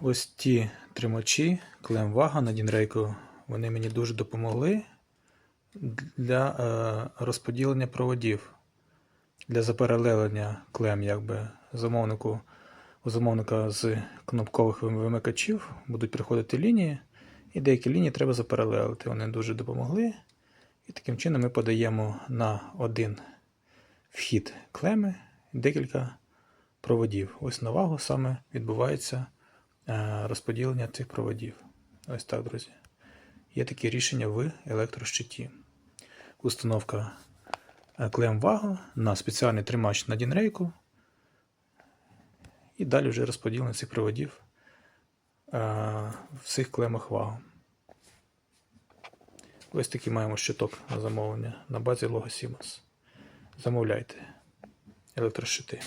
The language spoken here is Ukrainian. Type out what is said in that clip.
Ось ті тримачі, клем вага на Дінрейку, вони мені дуже допомогли для е, розподілення проводів, для заперелелення клем, якби замовнику. У замовника з кнопкових вимикачів будуть приходити лінії, і деякі лінії треба заперелелити. Вони дуже допомогли. І таким чином ми подаємо на один вхід клеми декілька проводів. Ось на вагу саме відбувається розподілення цих проводів. Ось так, друзі. Є такі рішення в електрощиті. Установка е, клем вага на спеціальний тримач на дінрейку. І далі вже розподілення цих проводів е, в цих клемах вагу. Ось такий маємо щиток на замовлення на базі Logos Siemens. Замовляйте електрошити.